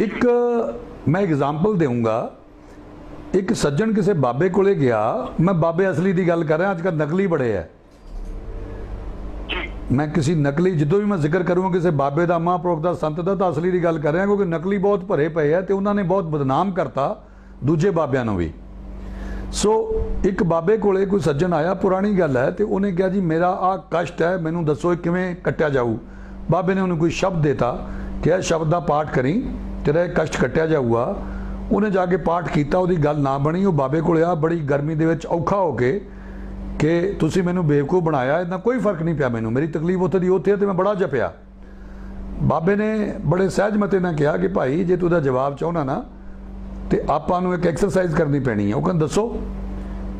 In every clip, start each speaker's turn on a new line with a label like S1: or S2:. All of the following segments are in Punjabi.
S1: ਇੱਕ ਮੈਂ ਐਗਜ਼ਾਮਪਲ ਦੇਵਾਂਗਾ ਇੱਕ ਸੱਜਣ ਕਿਸੇ ਬਾਬੇ ਕੋਲੇ ਗਿਆ। ਮੈਂ ਬਾਬੇ ਅਸਲੀ ਦੀ ਗੱਲ ਕਰ ਰਿਹਾ, ਅੱਜ ਕੱਲ੍ਹ ਨਕਲੀ ਬੜੇ ਐ। ਮੈਂ ਕਿਸੇ ਨਕਲੀ, ਜਦੋਂ ਵੀ ਮੈਂ ਜ਼ਿਕਰ ਕਰੂੰਗਾ, ਕਿਸੇ ਬਾਬੇ ਦਾ, ਮਹਾਂਪੁਰਖ ਦਾ, ਸੰਤ ਦਾ, ਤਾਂ ਅਸਲੀ ਦੀ ਗੱਲ ਕਰ ਰਿਹਾ, ਕਿਉਂਕਿ ਨਕਲੀ ਬਹੁਤ ਭਰੇ ਪਏ ਆ ਤੇ ਉਹਨਾਂ ਨੇ ਬਹੁਤ ਬਦਨਾਮ ਕਰਤਾ, ਦੂਜੇ ਬਾਬਿਆਂ ਨੂੰ ਵੀ। ਸੋ, ਇੱਕ ਬਾਬੇ ਕੋਲੇ ਕੋਈ ਸੱਜਣ ਆਇਆ, ਪੁਰਾਣੀ ਗੱਲ ਹੈ ਤੇ ਉਹਨੇ ਕਿਹਾ, ਜੀ, ਮੇਰਾ ਆ ਕਸ਼ਟ ਹੈ ਮੈਨੂੰ ਦੱਸੋ ਇਹ ਕਿਵੇਂ ਕੱਟਿਆ ਜਾਊ? ਬਾਬੇ ਨੇ ਉਹਨੂੰ ਕੋਈ ਸ਼ਬਦ ਦਿੱਤਾ ਕਿ ਇਹ ਸ਼ਬਦ ਦਾ ਪਾਠ ਕਰੀ। ਤੇਰਾ ਇਹ ਕਸ਼ਟ ਕੱਟਿਆ ਜਾਊਗਾ। ਉਹਨੇ ਜਾ ਕੇ ਪਾਠ ਕੀਤਾ, ਉਹਦੀ ਗੱਲ ਨਾ ਬਣੀ, ਉਹ ਬਾਬੇ ਕੋਲ ਆ, ਬੜੀ ਗਰਮੀ ਦੇ ਵਿੱਚ ਔਖਾ ਹੋ ਕੇ ਕਿ ਤੁਸੀਂ ਮੈਨੂੰ ਬੇਵਕੂਫ ਬਣਾਇਆ, ਇਹਦਾ ਕੋਈ ਫ਼ਰਕ ਨਹੀਂ ਪਿਆ ਮੈਨੂੰ। ਮੇਰੀ ਤਕਲੀਫ ਉੱਥੇ ਦੀ ਉੱਥੇ ਤੇ ਮੈਂ ਬੜਾ ਜਪਿਆ। ਬਾਬੇ ਨੇ ਬੜੇ ਸਹਿਜ ਮਤੇ ਨਾਲ ਕਿਹਾ ਕਿ ਭਾਈ, ਜੇ ਤੂੰ ਉਹਦਾ ਜਵਾਬ ਚਾਹਣਾ ਨਾ, ਤੇ ਆਪਾਂ ਨੂੰ ਇੱਕ ਐਕਸਰਸਾਈਜ਼ ਕਰਨੀ ਪੈਣੀ ਹੈ। ਉਹ ਕਹਿੰਦਾ, ਦੱਸੋ।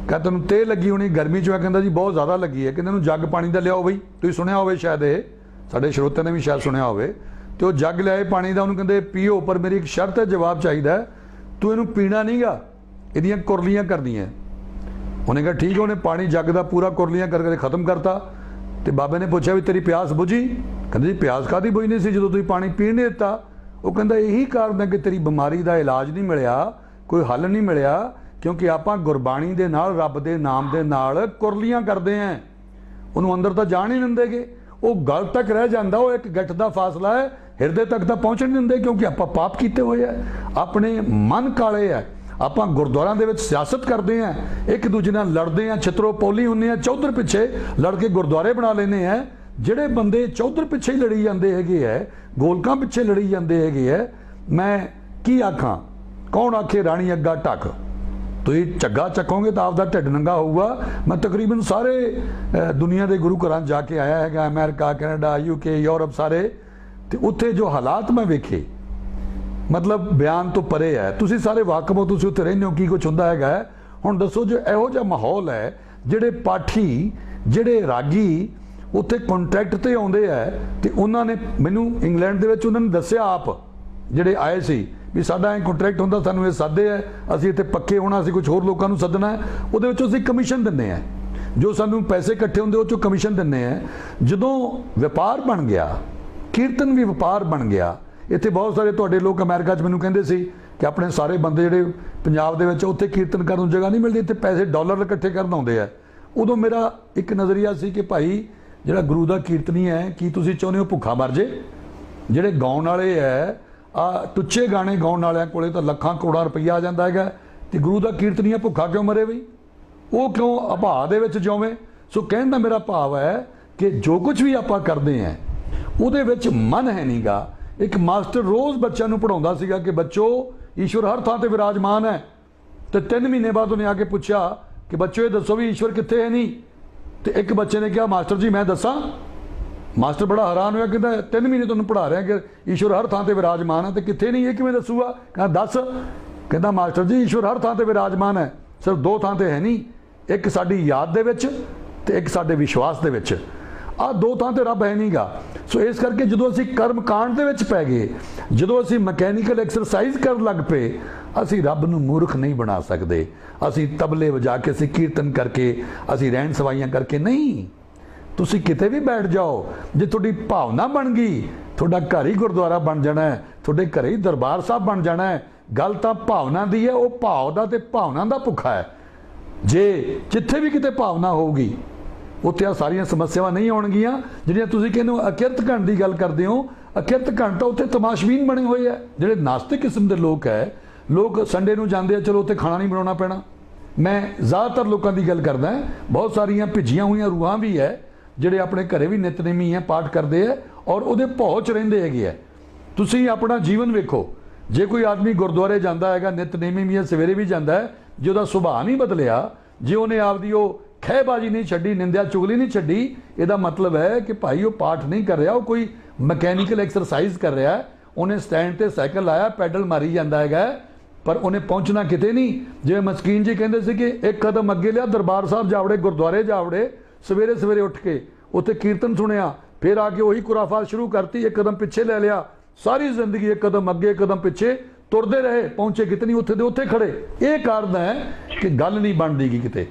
S1: ਕਹਿੰਦਾ, ਤੈਨੂੰ ਤੇ ਲੱਗੀ ਹੋਣੀ, ਗਰਮੀ ਚ। ਮੈਂ ਕਹਿੰਦਾ, ਜੀ, ਬਹੁਤ ਜ਼ਿਆਦਾ ਲੱਗੀ ਹੈ। ਕਹਿੰਦਾ ਨੂੰ ਜੱਗ ਪਾਣੀ ਦਾ ਲਿਆਓ ਬਈ। ਤੁਸੀਂ ਸੁਣਿਆ ਹੋਵੇ ਸ਼ਾਇਦ ਇਹ। ਸਾਡੇ ਸਰੋਤਿਆਂ ਨੇ ਵੀ ਸ਼ਾਇਦ ਸੁਣਿਆ ਹੋਵੇ। ਤੇ ਉਹ ਜੱਗ ਲਿਆਏ ਪਾਣੀ ਦਾ, ਉਹਨੂੰ ਕਹਿੰਦੇ, ਪੀਓ, ਪਰ ਮੇਰੀ ਇੱਕ ਸ਼ਰਤ ਹੈ, ਜਵਾਬ ਚਾਹੀਦਾ ਤੂੰ ਇਹਨੂੰ ਪੀਣਾ ਨਹੀਂਗਾ, ਇਹਦੀਆਂ ਕੁਰਲੀਆਂ ਕਰਨੀਆਂ ਉਹਨੇ ਕਿਹਾ, ਠੀਕ ਉਹਨੇ ਪਾਣੀ ਜੱਗ ਦਾ ਪੂਰਾ ਕੁਰਲੀਆਂ ਕਰਕੇ ਖਤਮ ਕਰਤਾ। ਤੇ ਬਾਬੇ ਨੇ ਪੁੱਛਿਆ ਵੀ ਤੇਰੀ ਪਿਆਸ ਬੁਝੀ? ਕਹਿੰਦੇ ਜੀ, ਪਿਆਸ ਕਾਦੀ ਬੁਝਣੀ ਸੀ ਜਦੋਂ ਤੁਸੀਂ ਪਾਣੀ ਪੀਣ ਨਹੀਂ ਦਿੱਤਾ? ਉਹ ਕਹਿੰਦਾ, ਇਹੀ ਕਾਰਨ ਹੈ ਕਿ ਤੇਰੀ ਬਿਮਾਰੀ ਦਾ ਇਲਾਜ ਨਹੀਂ ਮਿਲਿਆ, ਕੋਈ ਹੱਲ ਨਹੀਂ ਮਿਲਿਆ, ਕਿਉਂਕਿ ਆਪਾਂ ਗੁਰਬਾਣੀ ਦੇ ਨਾਲ, ਰੱਬ ਦੇ ਨਾਮ ਦੇ ਨਾਲ ਕੁਰਲੀਆਂ ਕਰਦੇ ਆਂ ਉਹਨੂੰ ਅੰਦਰ ਤਾਂ ਜਾਣ ਹੀ ਨਹੀਂ ਦਿੰਦੇਗੇ। ਉਹ ਗਲ ਤੱਕ ਰਹਿ ਜਾਂਦਾ, ਉਹ ਇੱਕ ਗੱਠ ਦਾ ਫਾਸਲਾ ਹੈ ਹਿਰਦੇ ਤੱਕ ਤਾਂ ਪਹੁੰਚਣ ਨਹੀਂ ਦਿੰਦੇ ਕਿਉਂਕਿ ਆਪਾਂ ਪਾਪ ਕੀਤੇ ਹੋਏ ਆ। ਆਪਣੇ ਮਨ ਕਾਲੇ ਆ। ਆਪਾਂ ਗੁਰਦੁਆਰਿਆਂ ਦੇ ਵਿੱਚ ਸਿਆਸਤ ਕਰਦੇ ਆ। ਇੱਕ ਦੂਜੇ ਨਾਲ ਲੜਦੇ ਆ, ਛਤਰੋ ਪੋਲੀ ਹੁੰਨੇ ਆ, ਚੌਧਰ ਪਿੱਛੇ ਲੜ ਕੇ ਗੁਰਦੁਆਰੇ ਬਣਾ ਲੈਨੇ ਆ। ਜਿਹੜੇ ਬੰਦੇ ਚੌਧਰ ਪਿੱਛੇ ਹੀ ਲੜੀ ਜਾਂਦੇ ਹੈਗੇ ਐ ਗੋਲਕਾਂ ਪਿੱਛੇ ਲੜੀ ਜਾਂਦੇ ਹੈਗੇ ਐ ਮੈਂ ਕੀ ਆਖਾਂ? ਕੌਣ ਆਖੇ ਰਾਣੀ ਅੱਗਾ ਟੱਕ ਤੁਸੀਂ ਝੱਗਾ ਚੱਕੋਗੇ ਤਾਂ ਆਪਦਾ ਢਿੱਡ ਨੰਗਾ ਹੋਊਗਾ। ਮੈਂ ਤਕਰੀਬਨ ਸਾਰੇ ਦੁਨੀਆ ਦੇ ਗੁਰੂ ਘਰਾਂ ਜਾ ਕੇ ਆਇਆ ਹੈਗਾ, ਅਮਰੀਕਾ, ਕੈਨੇਡਾ ਯੂਕੇ ਯੂਰਪ ਸਾਰੇ। ਤੇ ਉੱਥੇ ਜੋ ਹਾਲਾਤ ਮੈਂ ਵੇਖੇ, ਮਤਲਬ ਬਿਆਨ ਤੋਂ ਪਰੇ ਹੈ, ਤੁਸੀਂ ਸਾਰੇ ਵਾਕਫ ਹੋ, ਤੁਸੀਂ ਉੱਥੇ ਰਹਿੰਦੇ ਹੋ, ਕੀ ਕੁਝ ਹੁੰਦਾ ਹੈਗਾ ਹੁਣ ਦੱਸੋ ਜੋ ਇਹੋ ਜਿਹਾ ਮਾਹੌਲ ਹੈ, ਜਿਹੜੇ ਪਾਠੀ, ਜਿਹੜੇ ਰਾਗੀ ਉੱਥੇ ਕੰਟਰੈਕਟ ਤੇ ਆਉਂਦੇ ਆ ਤੇ ਉਹਨਾਂ ਨੇ ਮੈਨੂੰ ਇੰਗਲੈਂਡ ਦੇ ਵਿੱਚ ਉਹਨਾਂ ਨੇ ਦੱਸਿਆ ਆਪ, ਜਿਹੜੇ ਆਏ ਸੀ, ਵੀ ਸਾਡਾ ਇਹ ਕੰਟਰੈਕਟ ਹੁੰਦਾ, ਸਾਨੂੰ ਇਹ ਸਾਦੇ ਹੈ, ਅਸੀਂ ਇੱਥੇ ਪੱਕੇ ਹੋਣਾ, ਅਸੀਂ ਕੁਝ ਹੋਰ ਲੋਕਾਂ ਨੂੰ ਸੱਦਣਾ ਉਹਦੇ ਵਿੱਚ ਅਸੀਂ ਕਮਿਸ਼ਨ ਦਿੰਦੇ ਆ ਜੋ ਸਾਨੂੰ ਪੈਸੇ ਇਕੱਠੇ ਹੁੰਦੇ, ਉਹ ਚੋਂ ਕਮਿਸ਼ਨ ਦਿੰਦੇ ਆ ਜਦੋਂ ਵਪਾਰ ਬਣ ਗਿਆ ਕੀਰਤਨ ਵੀ ਵਪਾਰ ਬਣ ਗਿਆ। ਇੱਥੇ ਬਹੁਤ ਸਾਰੇ ਤੁਹਾਡੇ ਲੋਕ ਅਮਰੀਕਾ 'ਚ ਮੈਨੂੰ ਕਹਿੰਦੇ ਸੀ ਕਿ ਆਪਣੇ ਸਾਰੇ ਬੰਦੇ ਜਿਹੜੇ ਪੰਜਾਬ ਦੇ ਵਿੱਚ ਉੱਥੇ ਕੀਰਤਨ ਕਰਨ ਨੂੰ ਜਗ੍ਹਾ ਨਹੀਂ ਮਿਲਦੀ, ਇੱਥੇ ਪੈਸੇ ਡਾਲਰ ਇਕੱਠੇ ਕਰਨ ਆਉਂਦੇ ਆ। ਉਦੋਂ ਮੇਰਾ ਇੱਕ ਨਜ਼ਰੀਆ ਸੀ ਕਿ ਭਾਈ, ਜਿਹੜਾ ਗੁਰੂ ਦਾ ਕੀਰਤਨੀ ਹੈ, ਕੀ ਤੁਸੀਂ ਚਾਹੁੰਦੇ ਹੋ ਭੁੱਖਾ ਮਰ ਜੇ? ਜਿਹੜੇ ਗਾਉਣ ਵਾਲੇ ਐ ਆ ਟੁੱਚੇ ਗਾਣੇ ਗਾਉਣ ਵਾਲਿਆਂ ਕੋਲੇ ਤਾਂ ਲੱਖਾਂ ਕਰੋੜਾਂ ਰੁਪਈਆ ਆ ਜਾਂਦਾ ਹੈਗਾ। ਤੇ ਗੁਰੂ ਦਾ ਕੀਰਤਨੀਆ ਭੁੱਖਾ ਕਿਉਂ ਮਰੇ ਬਈ? ਉਹ ਕਿਉਂ ਅਭਾਅ ਦੇ ਵਿੱਚ ਜਿਉਵੇਂ ਸੋ ਕਹਿਣ ਦਾ ਮੇਰਾ ਭਾਵ ਹੈ ਕਿ ਜੋ ਕੁਝ ਵੀ ਆਪਾਂ ਕਰਦੇ ਆਂ ਉਹਦੇ ਵਿੱਚ ਮਨ ਹੈ ਨਹੀਂਗਾ। ਇੱਕ ਮਾਸਟਰ ਰੋਜ਼ ਬੱਚਿਆਂ ਨੂੰ ਪੜਾਉਂਦਾ ਸੀਗਾ ਕਿ ਬੱਚੋ, ਈਸ਼ਵਰ ਹਰ ਥਾਂ ਤੇ ਵਿਰਾਜਮਾਨ ਹੈ। ਤੇ 3 ਮਹੀਨੇ ਬਾਅਦ ਉਹਨੇ ਆ ਕੇ ਪੁੱਛਿਆ ਕਿ ਬੱਚੋ, ਇਹ ਦੱਸੋ ਵੀ ਈਸ਼ਵਰ ਕਿੱਥੇ ਹੈ ਨਹੀਂ ਤੇ ਇੱਕ ਬੱਚੇ ਨੇ ਕਿਹਾ, ਮਾਸਟਰ ਜੀ, ਮੈਂ ਦੱਸਾਂ? ਮਾਸਟਰ ਬੜਾ ਹੈਰਾਨ ਹੋਇਆ, ਕਹਿੰਦਾ, ਤਿੰਨ ਮਹੀਨੇ ਤੁਹਾਨੂੰ ਪੜਾ ਰਿਹਾ ਕਿ ਈਸ਼ਵਰ ਹਰ ਥਾਂ ਤੇ ਵਿਰਾਜਮਾਨ ਹੈ ਤੇ ਕਿੱਥੇ ਨਹੀਂ ਇਹ ਕਿਵੇਂ ਦੱਸੂਗਾ? ਕਹਿੰਦਾ, ਦੱਸ। ਕਹਿੰਦਾ, ਮਾਸਟਰ ਜੀ, ਈਸ਼ਵਰ ਹਰ ਥਾਂ ਤੇ ਵਿਰਾਜਮਾਨ ਹੈ। ਸਿਰਫ ਦੋ ਥਾਂ ਤੇ ਹੈ ਨਹੀਂ ਇੱਕ ਸਾਡੀ ਯਾਦ ਦੇ ਵਿੱਚ ਤੇ ਇੱਕ ਸਾਡੇ ਵਿਸ਼ਵਾਸ ਦੇ ਵਿੱਚ। ਆ ਦੋ ਥਾਂ ਤੇ ਰੱਬ ਹੈ ਨਹੀਂਗਾ ਸੋ ਇਸ ਕਰਕੇ ਜਦੋਂ ਅਸੀਂ ਕਰਮ ਕਾਂਡ ਦੇ ਵਿੱਚ ਪੈ ਗਏ, ਜਦੋਂ ਅਸੀਂ ਮਕੈਨੀਕਲ ਐਕਸਰਸਾਈਜ਼ ਕਰਨ ਲੱਗ ਪਏ, ਅਸੀਂ ਰੱਬ ਨੂੰ ਮੂਰਖ ਨਹੀਂ ਬਣਾ ਸਕਦੇ। ਅਸੀਂ ਤਬਲੇ ਵਜਾ ਕੇ, ਅਸੀਂ ਕੀਰਤਨ ਕਰਕੇ, ਅਸੀਂ ਰਹਿਣ ਸਵਾਈਆਂ ਕਰਕੇ ਨਹੀਂ। ਤੁਸੀਂ ਕਿਤੇ ਵੀ ਬੈਠ ਜਾਓ, ਜੇ ਤੁਹਾਡੀ ਭਾਵਨਾ ਬਣ ਗਈ, ਤੁਹਾਡਾ ਘਰ ਹੀ ਗੁਰਦੁਆਰਾ ਬਣ ਜਾਣਾ ਹੈ, ਤੁਹਾਡੇ ਘਰੇ ਹੀ ਦਰਬਾਰ ਸਾਹਿਬ ਬਣ ਜਾਣਾ ਹੈ, ਗੱਲ ਤਾਂ ਭਾਵਨਾ ਦੀ ਹੈ, ਉਹ ਭਾਵ ਦਾ ਤੇ ਭਾਵਨਾ ਦਾ ਭੁੱਖਾ ਹੈ। ਜੇ ਜਿੱਥੇ ਵੀ ਕਿਤੇ ਭਾਵਨਾ ਹੋਊਗੀ ਉੱਥੇ ਆ ਸਾਰੀਆਂ ਸਮੱਸਿਆਵਾਂ ਨਹੀਂ ਆਉਣਗੀਆਂ, ਜਿਹੜੀਆਂ ਤੁਸੀਂ ਕਹਿੰਦੇ ਹੋ ਅਕਿਰਤ ਘਣ ਦੀ ਗੱਲ ਕਰਦੇ ਹੋ, ਅਕਿਰਤ ਘਣ ਤਾਂ ਉੱਥੇ ਤਮਾਸ਼ਬੀਨ ਬਣੇ ਹੋਏ ਆ। ਜਿਹੜੇ ਨਾਸਤਿਕ ਕਿਸਮ ਦੇ ਲੋਕ ਹੈ, ਲੋਕ ਸੰਡੇ ਨੂੰ ਜਾਂਦੇ ਆ, ਚਲੋ ਉੱਥੇ ਖਾਣਾ ਨਹੀਂ ਬਣਾਉਣਾ ਪੈਣਾ। ਮੈਂ ਜ਼ਿਆਦਾਤਰ ਲੋਕਾਂ ਦੀ ਗੱਲ ਕਰਦਾ, ਬਹੁਤ ਸਾਰੀਆਂ ਭਿੱਜੀਆਂ ਹੋਈਆਂ ਰੂਹਾਂ ਵੀ ਹੈ, ਜਿਹੜੇ ਆਪਣੇ ਘਰੇ ਵੀ ਨਿਤਨੇਮੀ ਹੈ, ਪਾਠ ਕਰਦੇ ਆ, ਔਰ ਉਹਦੇ ਭੌ 'ਚ ਰਹਿੰਦੇ ਹੈਗੇ ਆ। ਤੁਸੀਂ ਆਪਣਾ ਜੀਵਨ ਵੇਖੋ, ਜੇ ਕੋਈ ਆਦਮੀ ਗੁਰਦੁਆਰੇ ਜਾਂਦਾ ਹੈਗਾ, ਨਿਤਨੇਮੀ ਵੀ ਹੈ, ਸਵੇਰੇ ਵੀ ਜਾਂਦਾ ਹੈ, ਜੇ ਉਹਦਾ ਸੁਭਾਅ ਨਹੀਂ ਬਦਲਿਆ, ਜੇ ਉਹਨੇ ਆਪਦੀ ਉਹ ਖਹਿਬਾਜੀ ਨਹੀਂ ਛੱਡੀ, ਨਿੰਦਿਆ ਚੁਗਲੀ ਨਹੀਂ ਛੱਡੀ, ਇਹਦਾ ਮਤਲਬ ਹੈ ਕਿ ਭਾਈ ਉਹ ਪਾਠ ਨਹੀਂ ਕਰ ਰਿਹਾ, ਉਹ ਕੋਈ ਮਕੈਨੀਕਲ ਐਕਸਰਸਾਈਜ਼ ਕਰ ਰਿਹਾ ਹੈ। ਉਹਨੇ ਸਟੈਂਡ ਤੇ ਸਾਈਕਲ ਲਾਇਆ, ਪੈਡਲ ਮਾਰੀ ਜਾਂਦਾ ਹੈਗਾ ਪਰ ਉਹਨੇ ਪਹੁੰਚਣਾ ਕਿਤੇ ਨਹੀਂ। ਜਿਵੇਂ ਮਸਕੀਨ ਜੀ ਕਹਿੰਦੇ ਸੀ ਕਿ ਇੱਕ ਕਦਮ ਅੱਗੇ ਲਿਆ, ਦਰਬਾਰ ਸਾਹਿਬ ਜਾਵੜੇ, ਗੁਰਦੁਆਰੇ ਜਾਵੜੇ, ਸਵੇਰੇ ਸਵੇਰੇ ਉੱਠ ਕੇ ਉੱਥੇ ਕੀਰਤਨ ਸੁਣਿਆ, ਫਿਰ ਆ ਕੇ ਉਹੀ ਕੁਰਾਫਾਤ ਸ਼ੁਰੂ ਕਰਤੀ, ਇੱਕ ਕਦਮ ਪਿੱਛੇ ਲੈ ਲਿਆ। ਸਾਰੀ ਜ਼ਿੰਦਗੀ ਇੱਕ ਕਦਮ ਅੱਗੇ, ਇੱਕ ਕਦਮ ਪਿੱਛੇ ਤੁਰਦੇ ਰਹੇ, ਪਹੁੰਚੇ ਕਿਤੇ ਨਹੀਂ, ਉੱਥੇ ਦੇ ਉੱਥੇ ਖੜੇ। ਇਹ ਕਾਰਨ ਹੈ ਕਿ ਗੱਲ ਨਹੀਂ ਬਣਦੀਗੀ ਕਿਤੇ।